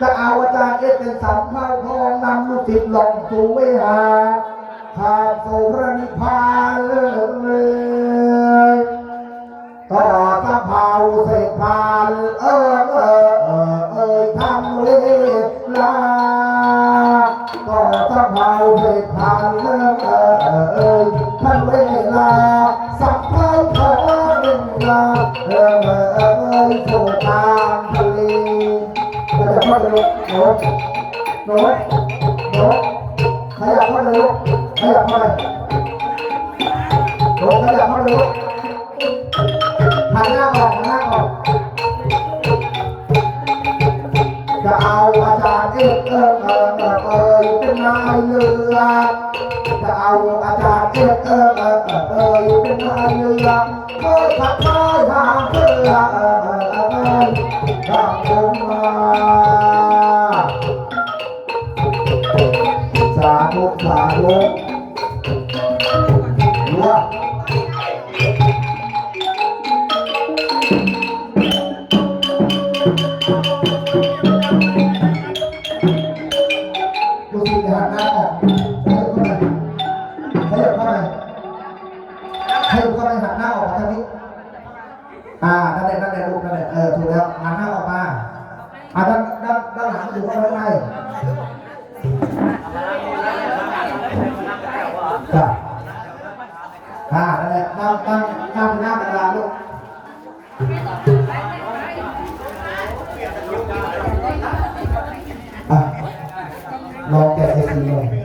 จะเอาอาจารย์เอสเป็นสำเภาทองนำลูกศิษย์ลงสู่เวหาข้ามสู่พรนิพพานเลยต่อตะเภาเสกพานเออเออเออเอยทำเวลาต่อตะเภาเสกพานเออเออเออทันเวลาสักเท่าทองหนึ่งลาเออเออเออเอยสู่า ยับเข้าไปลูกโน้ตโน้ตโน้ตขยับเข้าไปลูกขยับเข้าไปโน้ตขยับเข้าไปลูกหันหน้าออกหันหน้าออกจะเอาอาจารย์เอกเออเออเออเอยเป็นนายเรือจะเอาอาจารย์เอกเออเออเออเอยเป็นนายเรือ เขางเรือเออเออเออเอยทางลงมาสาธุสาธุรัวดู อะลองแกะเอซีเลย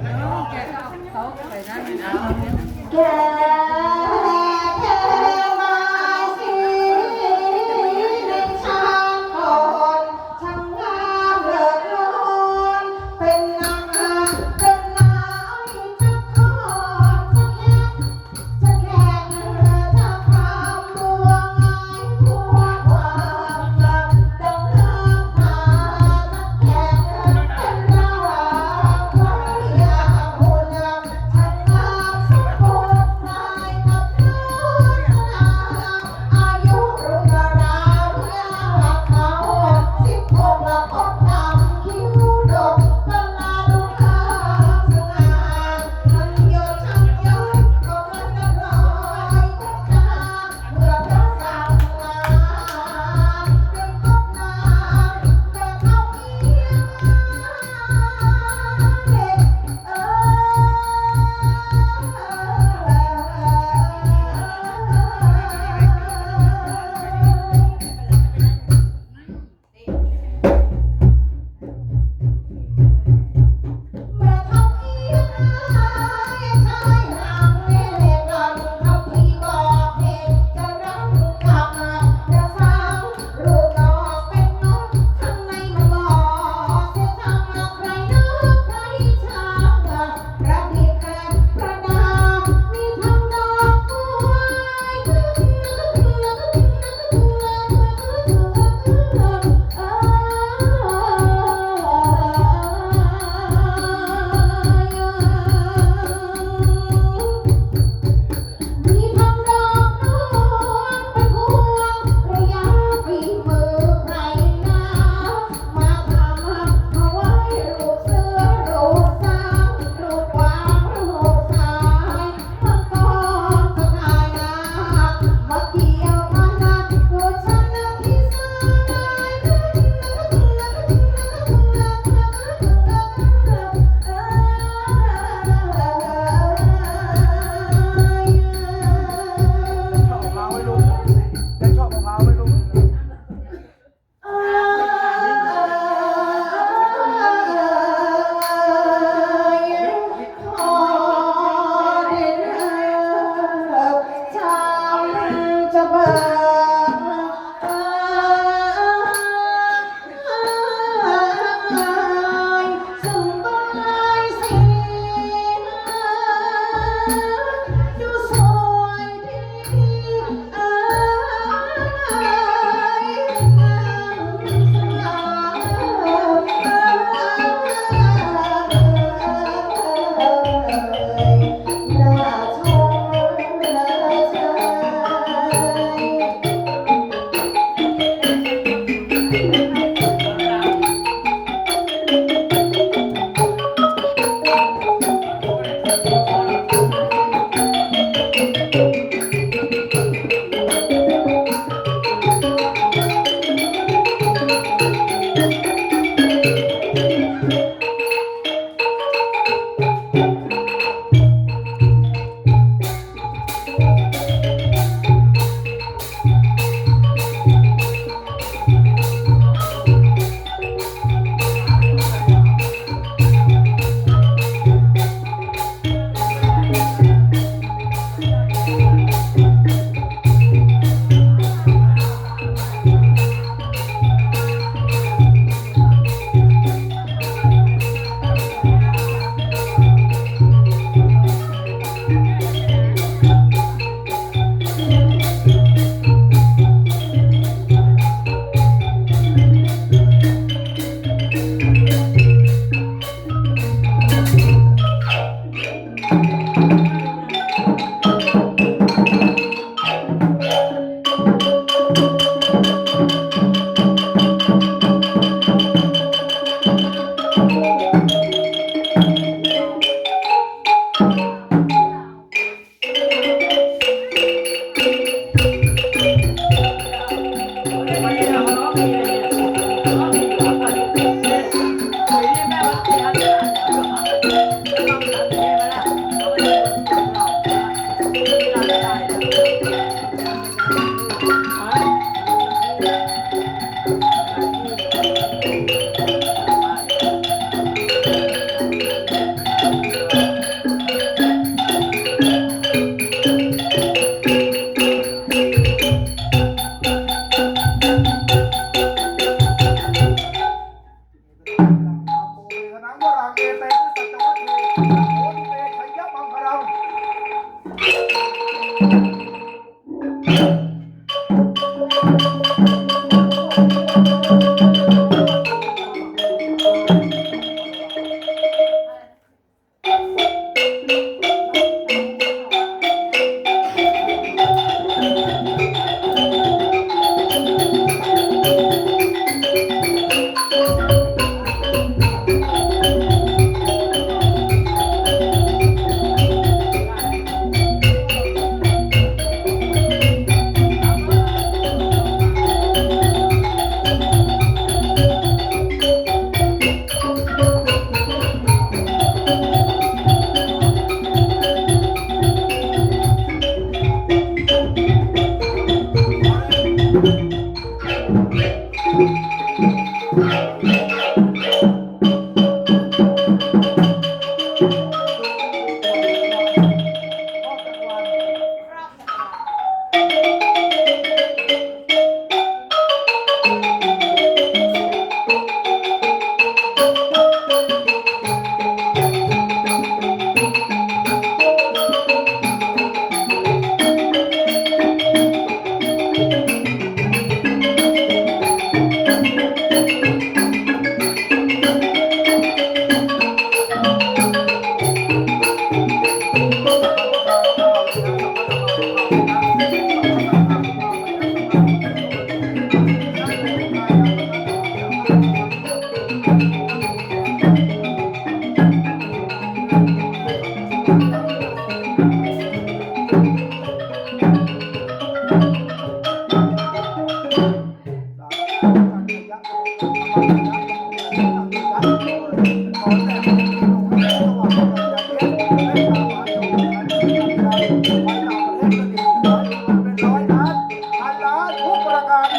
เ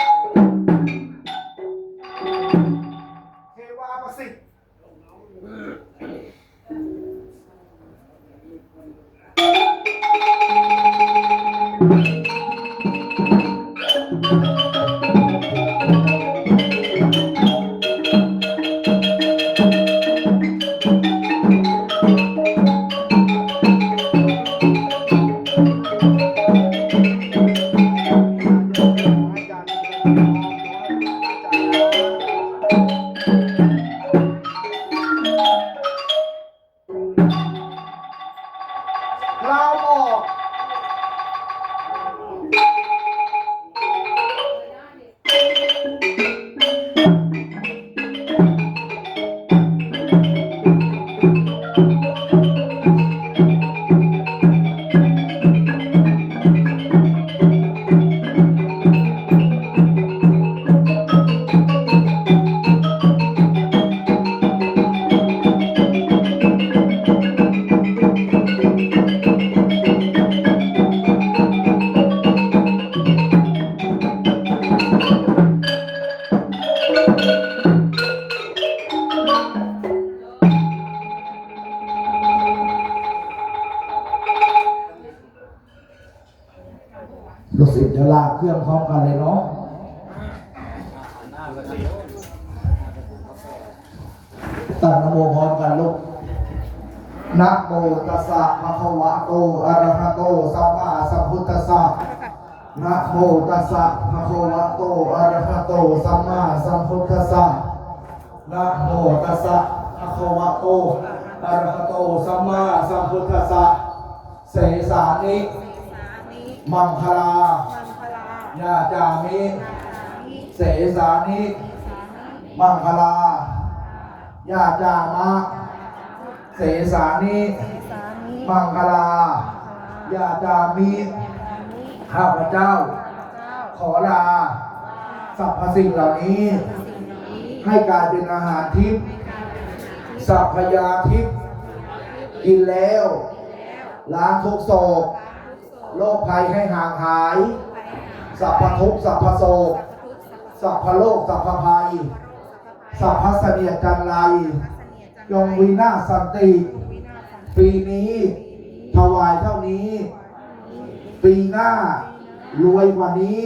ท นะโมตัสสะภะคะวะโตอะระหะโตสัมมาสัมพุทธัสสะนะโมตัสสะภะคะวะโตอะระหะโตสัมมาสัมพุทธัสสะเสสานิมังคลายาจามิ เสสานิมังคลายาจามะ เสสานิมังคลายาจามิ ข้าพเจ้า ขอลาสรรพสิ่งเหล่านี้ ให้กลายเป็นอาหารทิพย์สัพพยาทิพย์กินแล้วล้างทุกโศกโรคภัยให้ห่างหาย สัพพทุกสัพพโศกสัพพโลกสัพพภัย สัพพเสนียจันไรจงวินาสันติ ปีนี้ถวายเท่านี้ ปีหน้ารวยกว่านี้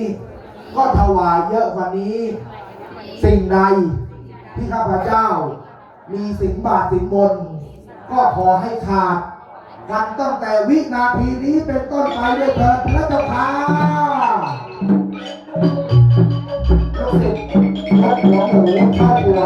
ก็ถวายเยอะกว่านี้ สิ่งใดที่ข้าพเจ้า มีสินบาทสินบน ก็ขอให้ขาดกันตั้งแต่วินาทีนี้เป็นต้นไปด้วยเถิดพระเจ้าค่ะลูกศิษย์รถหัวหมูข้าวบัว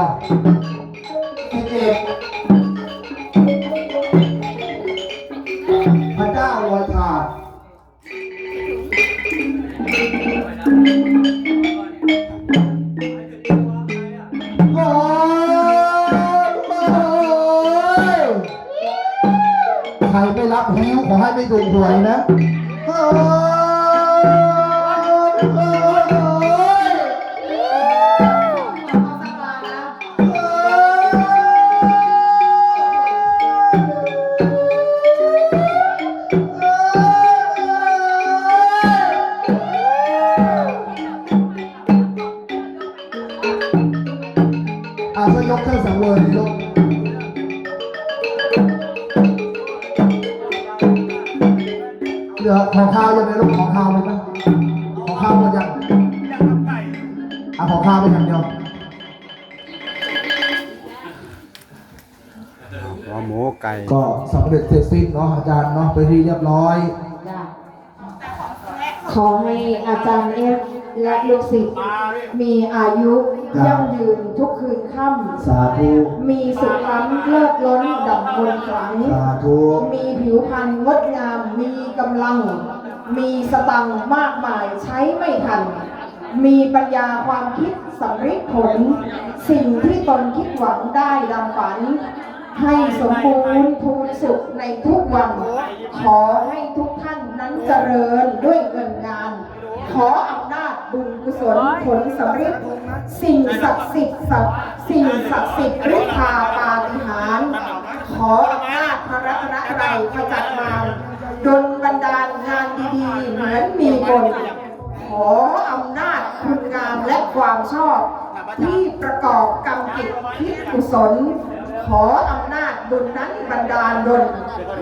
ย หัวหมูไก่ก็สำเร็จเสร็จสิ้นเนาะอาจารย์เนาะไปนที่เรียบร้อย จ้ะขอให้อาจารย์เอฟและลูกศิษย์มีอายุยั่งยืนทุกคืนค่สาธุำมีสุขล้ำเลิศล้นดับมนต์ขลัง สาธุมีผิวพรรณงดงาม มีกำลัง มีสตังค์มากมายใช้ไม่ทัน มีปัญญาความคิดสำริดผล สิ่งที่ตนคิดหวังได้ดังฝัน ให้สมบูรณ์พูนสุขในทุกวัน ขอให้ทุกท่านนั้นเจริญด้วยเงินงาน ขออำนาจบุญกุศลผลสำเริดสิ่งศักดิ์สิทธิ์สิ่งศักดิ์สิทธิ์ฤทธาปาฏิหาริย์ขออำนาจพระรัตนตรัยขจัดมารดลบันดาลงานดีๆ เหมือนมีบนขออำนาจคุณงามและความชอบ ที่ประกอบกรรมกิจพิกุศล ขออำนาจบุญนั้นบันดาลดล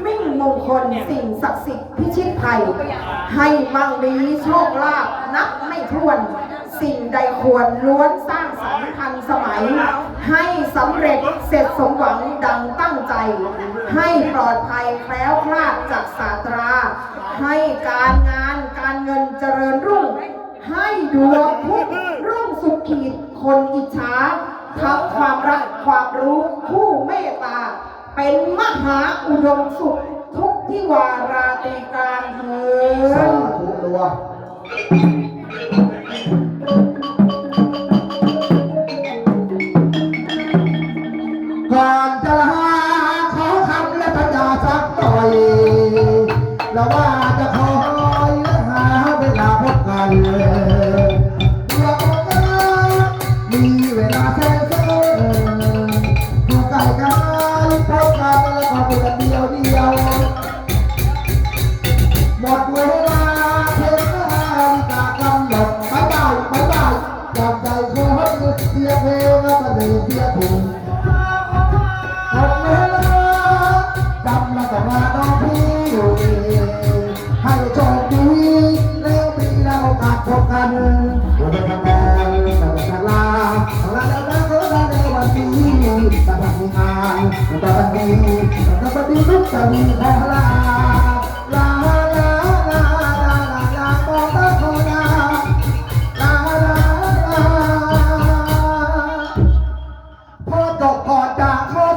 มิ่งมงคลสิ่งศักดิ์สิทธิ์พิชิตภัย ให้มั่งมีโชคลาภนับไม่ถ้วน สิ่งใดควรล้วนสร้างสรรค์ทันสมัย ให้สำเร็จเสร็จสมหวังดังตั้งใจ ให้ปลอดภัยแคล้วคลาดจากศาตรา ให้การงานการเงินเจริญรุ่ง ให้ดวงพุ่งรุ่งสุขีดคนอิจฉา ทั้งความรักความรู้คู่เมตตา เป็นมหาอุดมสุขทุกที่วาราตรีการเถิสาธุตัว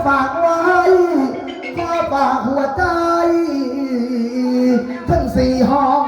ฝากไว้ขอฝากหัวใจ ทั้งสี่ห้อง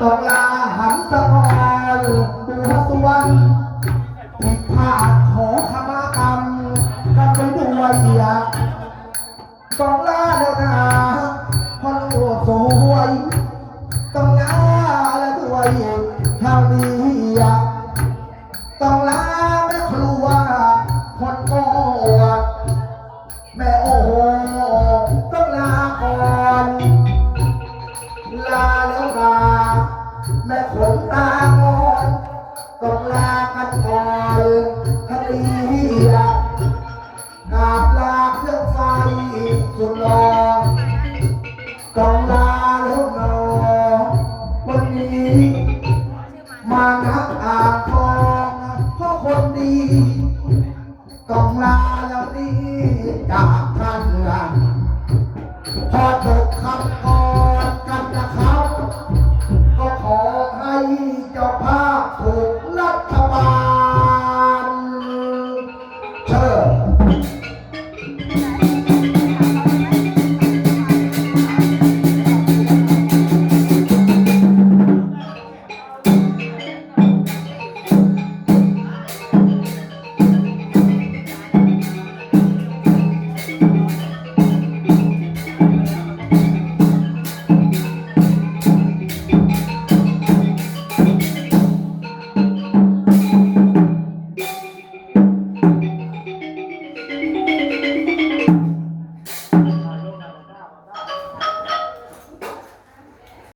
ตองลาหันสะพานบัวสวรรณผิดพลาดขอขมากรรมกันไปด้วยเดียตองลาแล้วนะ